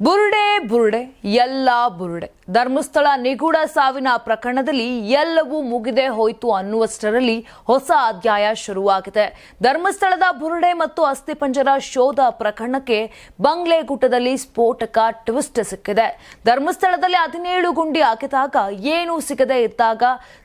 ಬುರುಡೆ ಬುರುಡೆ, ಎಲ್ಲ ಬುರುಡೆ. ಧರ್ಮಸ್ಥಳ ನಿಗೂಢ ಸಾವಿನ ಪ್ರಕರಣದಲ್ಲಿ ಎಲ್ಲವೂ ಮುಗಿದೇ ಹೋಯಿತು ಅನ್ನುವಷ್ಟರಲ್ಲಿ ಹೊಸ ಅಧ್ಯಾಯ ಶುರುವಾಗಿದೆ. ಧರ್ಮಸ್ಥಳದ ಬುರುಡೆ ಮತ್ತು ಅಸ್ಥಿಪಂಜರ ಶೋಧ ಪ್ರಕರಣಕ್ಕೆ ಬಂಗ್ಲೆಗುಟ್ಟದಲ್ಲಿ ಸ್ಫೋಟಕ ಟ್ವಿಸ್ಟ್ ಸಿಕ್ಕಿದೆ. ಧರ್ಮಸ್ಥಳದಲ್ಲಿ ಹದಿನೇಳು ಗುಂಡಿ ಹಾಕಿದಾಗ ಏನೂ ಸಿಗದೆ ಇದ್ದಾಗ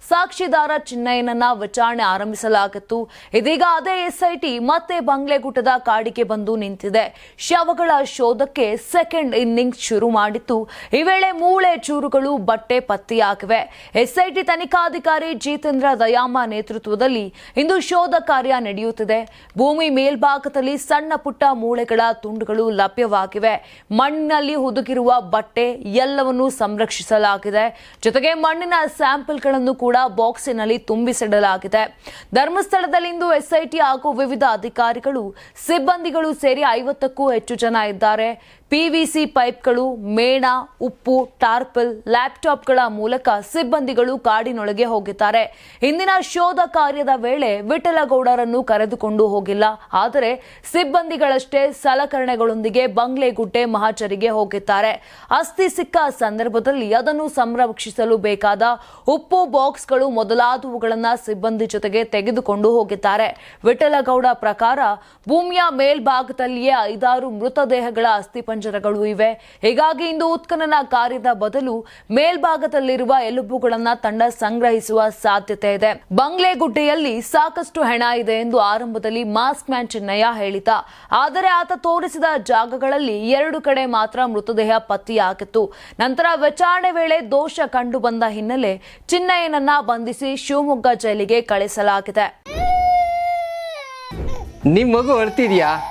ಸಾಕ್ಷಿದಾರ ಚಿನ್ನಯ್ಯನನ್ನ ವಿಚಾರಣೆ ಆರಂಭಿಸಲಾಗಿತ್ತು. ಇದೀಗ ಅದೇ ಎಸ್ಐಟಿ ಮತ್ತೆ ಬಂಗ್ಲೆಗುಟ್ಟದ ಕಾಡಿಗೆ ಬಂದು ನಿಂತಿದೆ. ಶವಗಳ ಶೋಧಕ್ಕೆ ಸೆಕೆಂಡ್ ಇನ್ನಿಂಗ್ಸ್ ಶುರು ಮಾಡಿತ್ತು. ಈ ವೇಳೆ ಮೂಳೆ ಚೂರುಗಳು, ಬಟ್ಟೆ ಪತ್ತೆಯಾಗಿವೆ ಎಸ್ಐಟಿ ತನಿಖಾಧಿಕಾರಿ ಜಿತೇಂದ್ರ ದಯಾಮ ನೇತೃತ್ವದಲ್ಲಿ ಇಂದು ಶೋಧ ಕಾರ್ಯ ನಡೆಯುತ್ತಿದೆ. ಭೂಮಿ ಮೇಲ್ಭಾಗದಲ್ಲಿ ಸಣ್ಣ ಪುಟ್ಟ ಮೂಳೆಗಳ ತುಂಡುಗಳು ಲಭ್ಯವಾಗಿವೆ. ಮಣ್ಣಿನಲ್ಲಿ ಹುದುಗಿರುವ ಬಟ್ಟೆ ಎಲ್ಲವನ್ನೂ ಸಂರಕ್ಷಿಸಲಾಗಿದೆ. ಜೊತೆಗೆ ಮಣ್ಣಿನ ಸ್ಯಾಂಪಲ್ಗಳನ್ನು ಕೂಡ ಬಾಕ್ಸಿನಲ್ಲಿ ತುಂಬಿಸಿಡಲಾಗಿದೆ. ಧರ್ಮಸ್ಥಳದಲ್ಲಿಂದು ಎಸ್ಐಟಿ ಹಾಗೂ ವಿವಿಧ ಅಧಿಕಾರಿಗಳು, ಸಿಬ್ಬಂದಿಗಳು ಸೇರಿ ಐವತ್ತಕ್ಕೂ ಹೆಚ್ಚು ಜನ ಇದ್ದಾರೆ. ಪಿವಿಸಿ ಪೈಪ್ಗಳು, ಮೇಣ, ಉಪ್ಪು, ಟಾರ್ಪಲ್, ಲ್ಯಾಪ್ಟಾಪ್ಗಳ ಮೂಲಕ ಸಿಬ್ಬಂದಿಗಳು ಕಾಡಿನೊಳಗೆ ಹೋಗಿದ್ದಾರೆ. ಇಂದಿನ ಶೋಧ ಕಾರ್ಯದ ವೇಳೆ ವಿಠಲಗೌಡರನ್ನು ಕರೆದುಕೊಂಡು ಹೋಗಿಲ್ಲ. ಆದರೆ ಸಿಬ್ಬಂದಿಗಳಷ್ಟೇ ಸಲಕರಣೆಗಳೊಂದಿಗೆ ಬಂಗ್ಲೆಗುಡ್ಡೆ ಮಹಾಚರಿಗೆ ಹೋಗಿದ್ದಾರೆ. ಅಸ್ಥಿ ಸಿಕ್ಕ ಸಂದರ್ಭದಲ್ಲಿ ಅದನ್ನು ಸಂರಕ್ಷಿಸಲು ಬೇಕಾದ ಉಪ್ಪು ಬಾಕ್ಸ್ಗಳು ಮೊದಲಾದವುಗಳನ್ನು ಸಿಬ್ಬಂದಿ ಜೊತೆಗೆ ತೆಗೆದುಕೊಂಡು ಹೋಗಿದ್ದಾರೆ. ವಿಠಲಗೌಡ ಪ್ರಕಾರ ಭೂಮಿಯ ಮೇಲ್ಭಾಗದಲ್ಲಿಯೇ ಐದಾರು ಮೃತದೇಹಗಳ ಅಸ್ಥಿಪಂಜರಗಳು ಇವೆ. ಹೀಗಾಗಿ ಇಂದು ಉತ್ಖನನ ಕಾರ್ಯದ ಬದಲು ಮೇಲ್ಭಾಗದಲ್ಲಿರುವ ಎಲುಬುಗಳನ್ನ ತಂಡ ಸಂಗ್ರಹಿಸುವ ಸಾಧ್ಯತೆ ಇದೆ. ಬಂಗ್ಲೆಗುಡ್ಡೆಯಲ್ಲಿ ಸಾಕಷ್ಟು ಹೆಣ ಇದೆ ಎಂದು ಆರಂಭದಲ್ಲಿ ಮಾಸ್ಕ್ ಮ್ಯಾನ್ ಚಿನ್ನಯ್ಯ ಹೇಳಿದ. ಆದರೆ ಆತ ತೋರಿಸಿದ ಜಾಗಗಳಲ್ಲಿ ಎರಡು ಕಡೆ ಮಾತ್ರ ಮೃತದೇಹ ಪತ್ತೆಯಾಗಿತ್ತು. ನಂತರ ವಿಚಾರಣೆ ವೇಳೆ ದೋಷ ಕಂಡು ಬಂದ ಹಿನ್ನೆಲೆ ಚಿನ್ನಯ್ಯನನ್ನ ಬಂಧಿಸಿ ಶಿವಮೊಗ್ಗ ಜೈಲಿಗೆ ಕಳಿಸಲಾಗಿದೆ. ನಿಮ್ಮ ಮಗು ಅಳ್ತಿದ್ಯಾ